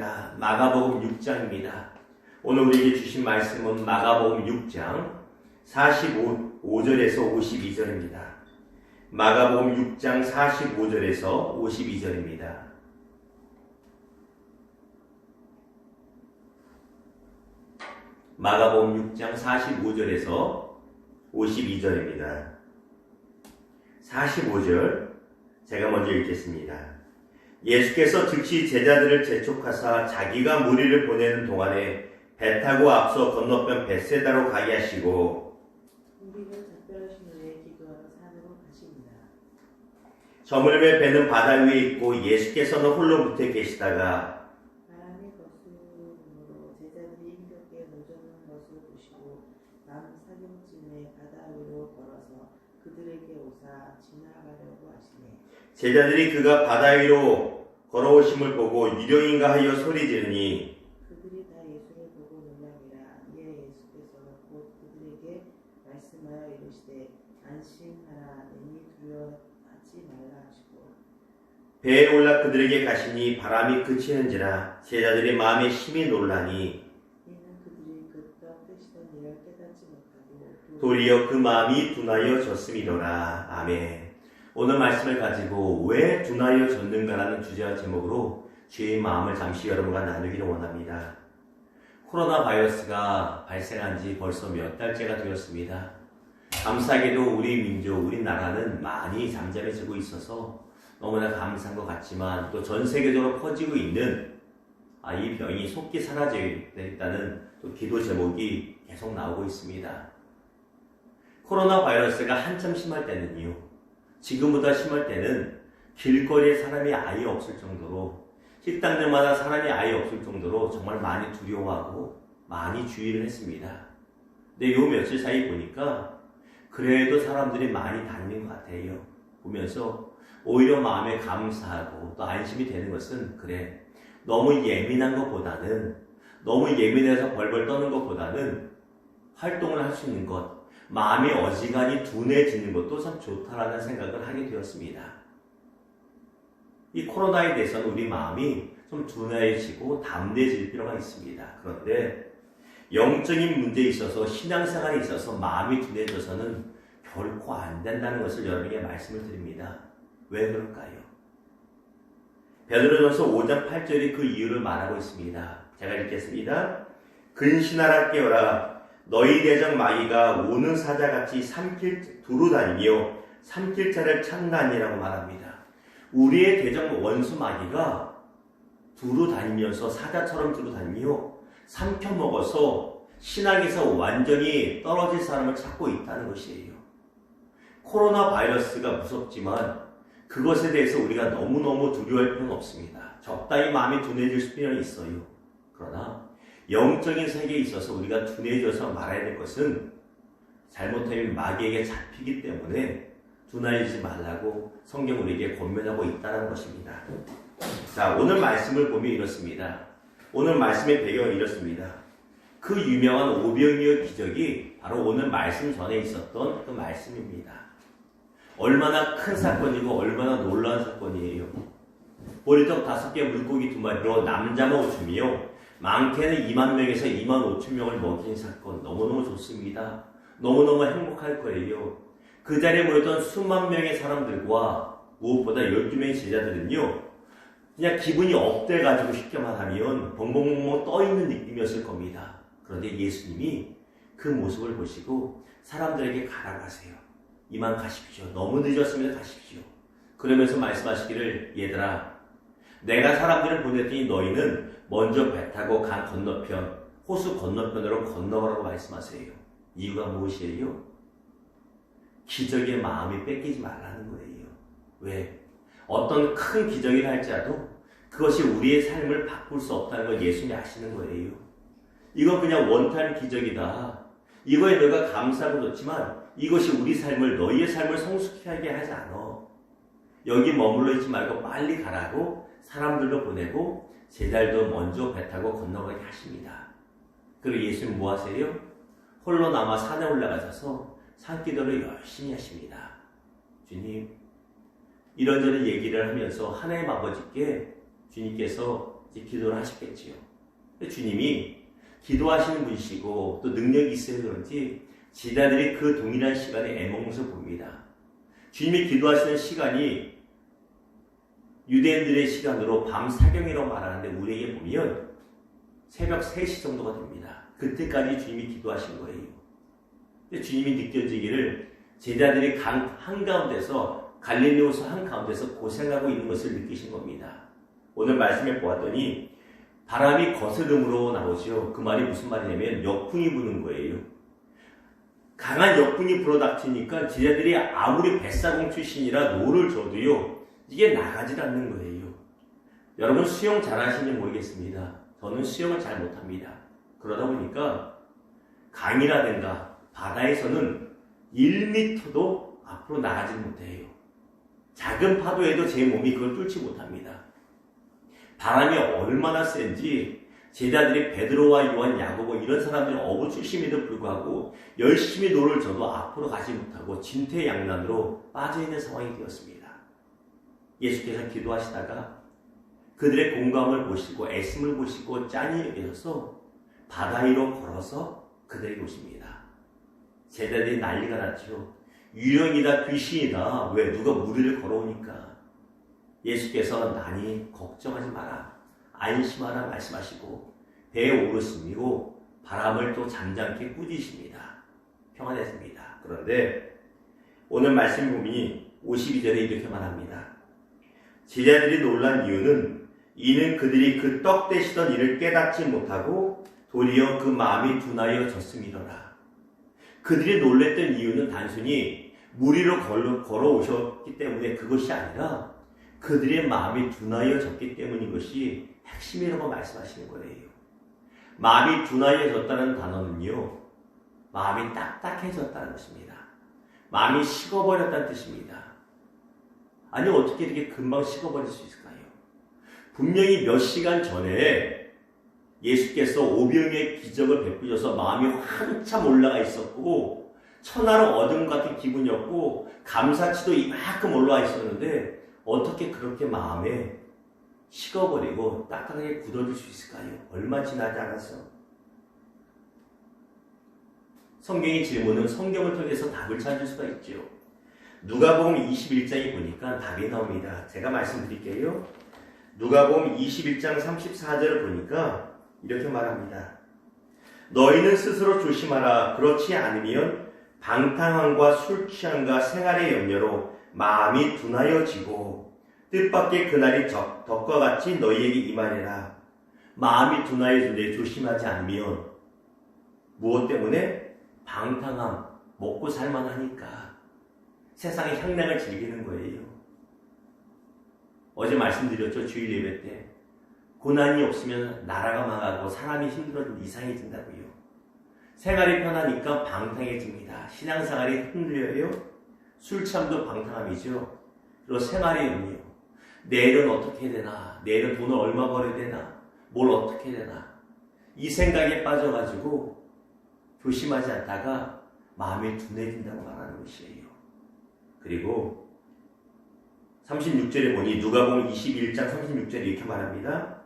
있습니다. 마가복음 6장입니다. 오늘 우리에게 주신 말씀은 마가복음 6장 45절에서 52절입니다. 마가복음 6장 45절에서 52절입니다. 마가복음 6장 45절에서 52절입니다. 45절 제가 먼저 읽겠습니다. 예수께서 즉시 제자들을 재촉하사 자기가 무리를 보내는 동안에 배 타고 앞서 건너편 벳세다로 가게 하시고. 저물매 배는 바다 위에 있고 예수께서는 홀로 붙어 계시다가 바람의 거스름으로 제자들이 힘겹게 노젓는 것을 보시고 밤 사경쯤에 바다 위로 걸어서 오사 지나가려고 하시네. 제자들이 그가 바다 위로 걸어오심을 보고 유령인가 하여 소리 지르니 그들이 다 예수를 보고 놀라니라. 이에 예수께서 곧 그들에게 말씀하여 이르시되 안심하라. 내니 두려워하지 말라 하시고 배에 올라 그들에게 가시니 바람이 그치는지라 제자들이 마음에 심히 놀라니 도리어 그 마음이 둔하여 졌음이로라. 아멘. 오늘 말씀을 가지고 왜 둔하여 졌는가라는 주제와 제목으로 주의 마음을 잠시 여러분과 나누기를 원합니다. 코로나 바이러스가 발생한 지 벌써 몇 달째가 되었습니다. 감사하게도 우리 민족, 우리 나라는 많이 잠잠해지고 있어서 너무나 감사한 것 같지만 또 전 세계적으로 퍼지고 있는 아, 이 병이 속히 사라져야겠다는 또 기도 제목이 계속 나오고 있습니다. 코로나 바이러스가 한참 심할 때는요, 지금보다 심할 때는 길거리에 사람이 아예 없을 정도로 식당들마다 사람이 아예 없을 정도로 정말 많이 두려워하고 많이 주의를 했습니다. 근데 요 며칠 사이 보니까 그래도 사람들이 많이 다니는 것 같아요. 보면서 오히려 마음에 감사하고 또 안심이 되는 것은 그래 너무 예민한 것보다는 너무 예민해서 벌벌 떠는 것보다는 활동을 할 수 있는 것 마음이 어지간히 둔해지는 것도 참 좋다라는 생각을 하게 되었습니다. 이 코로나에 대해서는 우리 마음이 좀 둔해지고 담대해질 필요가 있습니다. 그런데 영적인 문제에 있어서 신앙생활에 있어서 마음이 둔해져서는 결코 안 된다는 것을 여러분에게 말씀을 드립니다. 왜 그럴까요? 베드로전서 5장 8절이 그 이유를 말하고 있습니다. 제가 읽겠습니다. 근신하라 깨어라 너희 대적 마귀가 오는 사자같이 삼킬 두루 다니며 삼킬 차를 찾나니라고 말합니다. 우리의 대적 원수 마귀가 두루 다니면서 사자처럼 두루 다니며 삼켜 먹어서 신앙에서 완전히 떨어질 사람을 찾고 있다는 것이에요. 코로나 바이러스가 무섭지만 그것에 대해서 우리가 너무너무 두려워할 필요는 없습니다. 적당히 마음이 둔해질 필요는 있어요. 그러나 영적인 세계에 있어서 우리가 둔해져서 말해야 될 것은 잘못하면 마귀에게 잡히기 때문에 둔하여지지 말라고 성경 우리에게 권면하고 있다는 것입니다. 자, 오늘 말씀을 보면 이렇습니다. 오늘 말씀의 배경은 이렇습니다. 그 유명한 오병이어 기적이 바로 오늘 말씀 전에 있었던 그 말씀입니다. 얼마나 큰 사건이고 얼마나 놀라운 사건이에요. 보리떡 다섯 개 물고기 두 마리로 남자만 오춤이요. 많게는 2만 명에서 2만 5천 명을 먹인 사건 너무너무 좋습니다. 너무너무 행복할 거예요. 그 자리에 모였던 수만 명의 사람들과 무엇보다 12명의 제자들은요. 그냥 기분이 업돼가지고 쉽게 말하면 벙벙벙벙 떠있는 느낌이었을 겁니다. 그런데 예수님이 그 모습을 보시고 사람들에게 가라고 하세요. 이만 가십시오. 너무 늦었으면 가십시오. 그러면서 말씀하시기를 얘들아 내가 사람들을 보냈더니 너희는 먼저 배 타고 강 건너편 호수 건너편으로 건너가라고 말씀하세요. 이유가 무엇이에요? 기적의 마음이 뺏기지 말라는 거예요. 왜? 어떤 큰 기적이라 할지라도 그것이 우리의 삶을 바꿀 수 없다는 걸 예수님이 아시는 거예요. 이건 그냥 원탄 기적이다. 이거에 너가 감사하고 좋지만 이것이 우리 삶을 너희의 삶을 성숙하게 하지 않아. 여기 머물러 있지 말고 빨리 가라고 사람들도 보내고 제자들도 먼저 배 타고 건너가게 하십니다. 그리고 예수님 뭐 하세요? 홀로 남아 산에 올라가셔서 산기도를 열심히 하십니다. 주님, 이런저런 얘기를 하면서 하나님 아버지께 주님께서 이제 기도를 하셨겠지요. 근데 주님이 기도하시는 분이시고 또 능력이 있어서 그런지 제자들이 그 동일한 시간에 애먹는 봅니다. 주님이 기도하시는 시간이 유대인들의 시간으로 밤 사경이라고 말하는데 우리에게 보면 새벽 3시 정도가 됩니다. 그때까지 주님이 기도하신 거예요. 근데 주님이 느껴지기를 제자들이 강 한가운데서 갈릴리오서 한가운데서 고생하고 있는 것을 느끼신 겁니다. 오늘 말씀에 보았더니 바람이 거스름으로 나오죠. 그 말이 무슨 말이냐면 역풍이 부는 거예요. 강한 역풍이 불어닥치니까 제자들이 아무리 뱃사공 출신이라 노를 줘도요, 이게 나가질 않는 거예요. 여러분 수영 잘하시는지 모르겠습니다. 저는 수영을 잘 못합니다. 그러다 보니까 강이라든가 바다에서는 1m도 앞으로 나가지 못해요. 작은 파도에도 제 몸이 그걸 뚫지 못합니다. 바람이 얼마나 센지 제자들이 베드로와 요한, 야고보 이런 사람들은 어부 출신임에도 불구하고 열심히 노를 져도 앞으로 가지 못하고 진퇴양난으로 빠져 있는 상황이 되었습니다. 예수께서 기도하시다가 그들의 공감을 보시고 애씀을 보시고 짠히 여겨서 바다 위로 걸어서 그들에게 오십니다. 제자들이 난리가 났죠. 유령이다 귀신이다 왜 누가 무리를 걸어오니까 예수께서 나니 걱정하지 마라 안심하라 말씀하시고 배에 오르시고 바람을 또 잠잠케 꾸짖으십니다. 평안했습니다. 그런데 오늘 말씀 보니 52절에 이렇게 말합니다. 제자들이 놀란 이유는 이는 그들이 그 떡 대시던 일을 깨닫지 못하고 도리어 그 마음이 둔하여 졌음이더라. 그들이 놀랬던 이유는 단순히 무리로 걸어, 걸어오셨기 때문에 그것이 아니라 그들의 마음이 둔하여 졌기 때문인 것이 핵심이라고 말씀하시는 거예요. 마음이 둔하여졌다는 단어는요, 마음이 딱딱해졌다는 것입니다. 마음이 식어버렸다는 뜻입니다. 아니, 어떻게 이렇게 금방 식어버릴 수 있을까요? 분명히 몇 시간 전에 예수께서 오병의 기적을 베푸셔서 마음이 한참 올라가 있었고, 천하로 얻은 것 같은 기분이었고, 감사치도 이만큼 올라와 있었는데, 어떻게 그렇게 마음에 식어버리고 딱딱하게 굳어질 수 있을까요? 얼마 지나지 않아서. 성경의 질문은 성경을 통해서 답을 찾을 수가 있죠. 누가복음 21장에 보니까 답이 나옵니다. 제가 말씀드릴게요. 누가복음 21장 34절을 보니까 이렇게 말합니다. 너희는 스스로 조심하라. 그렇지 않으면 방탕함과 술 취함과 생활의 염려로 마음이 둔하여지고 뜻밖의 그날이 적, 덕과 같이 너희에게 임하리라. 마음이 둔하여진데 조심하지 않으면 무엇 때문에 방탕함 먹고 살만하니까 세상의 향락을 즐기는 거예요. 어제 말씀드렸죠 주일 예배 때 고난이 없으면 나라가 망하고 사람이 힘들어지면 이상해진다고요. 생활이 편하니까 방탕해집니다. 신앙생활이 흔들려요. 술 취함도 방탕함이죠. 그리고 생활의 염려. 내일은 어떻게 되나? 내일은 돈을 얼마 벌어야 되나? 뭘 어떻게 되나? 이 생각에 빠져가지고 조심하지 않다가 마음이 둔해진다고 말하는 것이에요. 그리고 36절에 보니 누가복음 21장 36절에 이렇게 말합니다.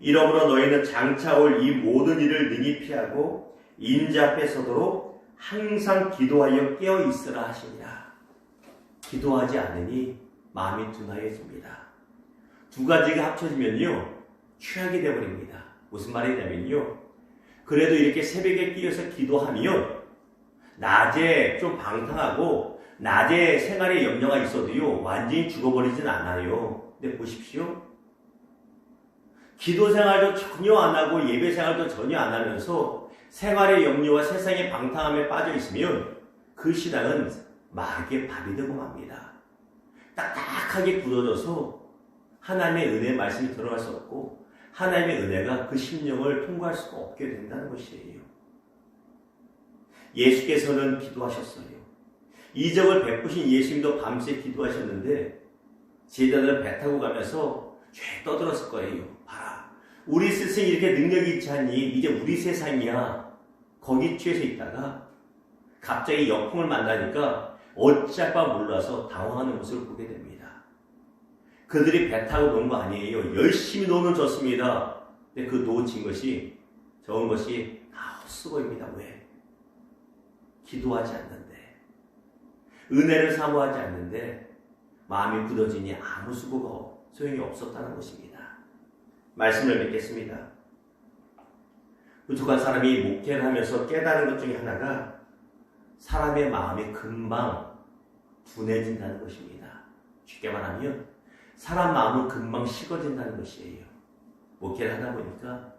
이러므로 너희는 장차 올 이 모든 일을 능히 피하고 인자 앞에 서도록 항상 기도하여 깨어 있으라 하시니라. 기도하지 않으니 마음이 둔하여집니다. 두 가지가 합쳐지면요, 취하게 되어버립니다. 무슨 말이냐면요, 그래도 이렇게 새벽에 끼어서 기도하면, 낮에 좀 방탕하고, 낮에 생활에 염려가 있어도요, 완전히 죽어버리진 않아요. 근데 보십시오. 기도 생활도 전혀 안 하고, 예배 생활도 전혀 안 하면서, 생활의 염려와 세상의 방탕함에 빠져 있으면, 그 신앙은 마귀의 밥이 되고 맙니다. 딱딱하게 굳어져서 하나님의 은혜 말씀이 들어갈 수 없고 하나님의 은혜가 그 심령을 통과할 수가 없게 된다는 것이에요. 예수께서는 기도하셨어요. 이적을 베푸신 예수님도 밤새 기도하셨는데 제자들은 배 타고 가면서 죄 떠들었을 거예요. 봐라. 우리 스승이 이렇게 능력이 있지 않니? 이제 우리 세상이야. 거기 취해서 있다가 갑자기 역풍을 만나니까 어찌할 바 몰라서 당황하는 모습을 보게 됩니다. 그들이 배 타고 노는 거 아니에요. 열심히 노는 졌습니다. 근데 그 놓친 것이, 적은 것이 다 헛수고입니다. 왜? 기도하지 않는데, 은혜를 사모하지 않는데, 마음이 굳어지니 아무 수고가 소용이 없었다는 것입니다. 말씀을 맺겠습니다. 부족한 사람이 목회를 하면서 깨달은 것 중에 하나가 사람의 마음이 금방 둔해진다는 것입니다. 쉽게 말하면 사람 마음은 금방 식어진다는 것이에요. 목회를 하다 보니까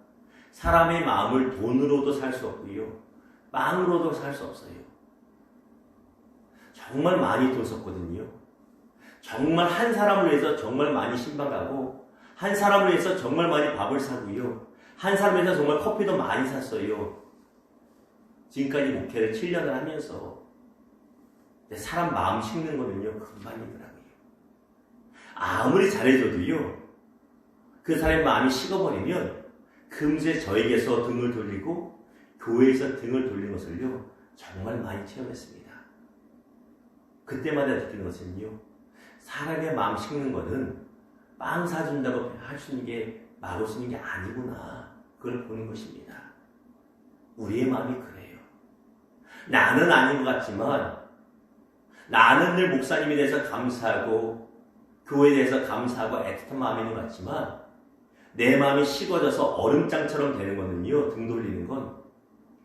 사람의 마음을 돈으로도 살 수 없고요. 빵으로도 살 수 없어요. 정말 많이 돈 썼거든요. 정말 한 사람을 위해서 정말 많이 신방 가고 한 사람을 위해서 정말 많이 밥을 사고요. 한 사람을 위해서 정말 커피도 많이 샀어요. 지금까지 목회를 7년을 하면서 사람 마음 식는 거는요 금방이더라고요. 아무리 잘해줘도요 그 사람의 마음이 식어버리면 금세 저에게서 등을 돌리고 교회에서 등을 돌린 것을요 정말 많이 체험했습니다. 그때마다 느끼는 것은요 사람의 마음 식는 거는 빵 사준다고 할 수 있는 게 마구 쓰는 게 아니구나 그걸 보는 것입니다. 우리의 마음이 그래요. 나는 아닌 것 같지만 나는 늘 목사님에 대해서 감사하고 교회에 대해서 감사하고 애틋한 마음이 있는 것 같지만 내 마음이 식어져서 얼음장처럼 되는 거는요 등 돌리는 건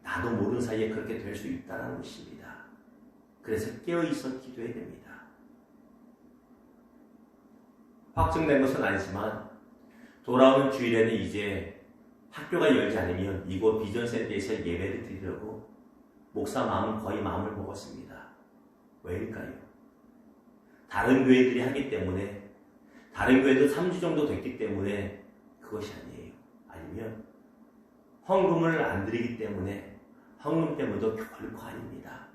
나도 모르는 사이에 그렇게 될 수 있다는 것입니다. 그래서 깨어있어 기도해야 됩니다. 확정된 것은 아니지만 돌아오는 주일에는 이제 학교가 열지 않으면 이곳 비전센터에서 예배를 드리려고 목사 마음은 거의 마음을 먹었습니다. 왜일까요? 다른 교회들이 하기 때문에 다른 교회도 3주 정도 됐기 때문에 그것이 아니에요. 아니면 헌금을 안 드리기 때문에 헌금 때문에도 결코 아닙니다.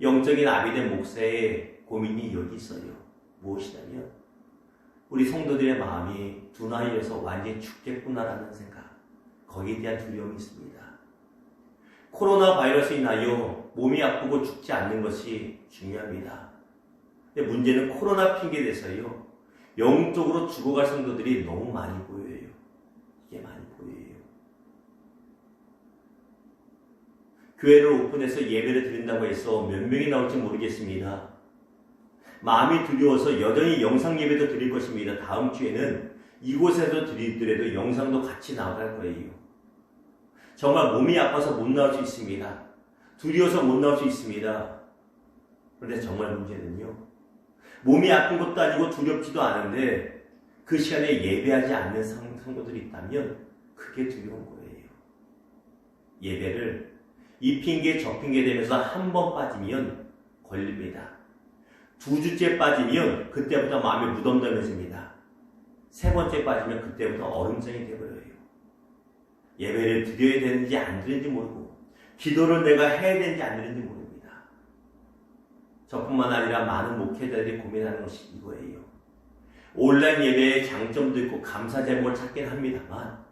영적인 아비된 목사의 고민이 여기 있어요. 무엇이냐면 우리 성도들의 마음이 둔하여서 완전히 죽겠구나라는 생각 거기에 대한 두려움이 있습니다. 코로나 바이러스 인하여 몸이 아프고 죽지 않는 것이 중요합니다. 근데 문제는 코로나 핑계 대서요. 영적으로 죽어갈 성도들이 너무 많이 보여요. 이게 많이 보여요. 교회를 오픈해서 예배를 드린다고 해서 몇 명이 나올지 모르겠습니다. 마음이 두려워서 여전히 영상 예배도 드릴 것입니다. 다음 주에는 이곳에서 드리더라도 영상도 같이 나갈 거예요. 정말 몸이 아파서 못 나올 수 있습니다. 두려워서 못 나올 수 있습니다. 그런데 정말 문제는요. 몸이 아픈 것도 아니고 두렵지도 않은데 그 시간에 예배하지 않는 성- 성도들이 있다면 그게 두려운 거예요. 예배를 이 핑계 저 핑계 되면서 한 번 빠지면 걸립니다. 두 주째 빠지면 그때부터 마음이 무덤덤해집니다. 세 번째 빠지면 그때부터 얼음장이 되버려요. 예배를 드려야 되는지 안 드리는지 모르고 기도를 내가 해야 되는지 안 되는지 모릅니다. 저뿐만 아니라 많은 목회자들이 고민하는 것이 이거예요. 온라인 예배의 장점도 있고 감사 제목을 찾긴 합니다만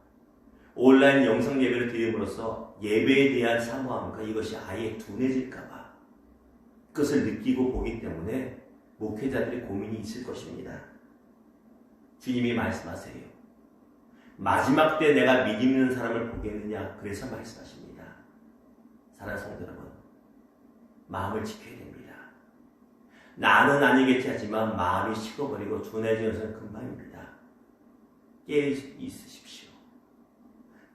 온라인 영상 예배를 드림으로써 예배에 대한 사모함과 이것이 아예 둔해질까봐 그것을 느끼고 보기 때문에 목회자들의 고민이 있을 것입니다. 주님이 말씀하세요. 마지막 때 내가 믿음 있는 사람을 보겠느냐 그래서 말씀하십니다. 사랑하는 성도 여러분 마음을 지켜야 됩니다. 나는 아니겠지 하지만 마음이 식어버리고 둔해지는 것은 금방입니다. 깨어 있으십시오.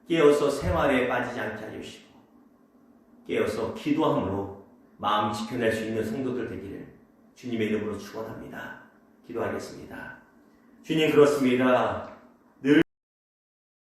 깨어서 생활에 빠지지 않게 하십시오. 깨어서 기도함으로 마음 지켜낼 수 있는 성도들 되기를 주님의 이름으로 축원합니다. 기도하겠습니다. 주님 그렇습니다.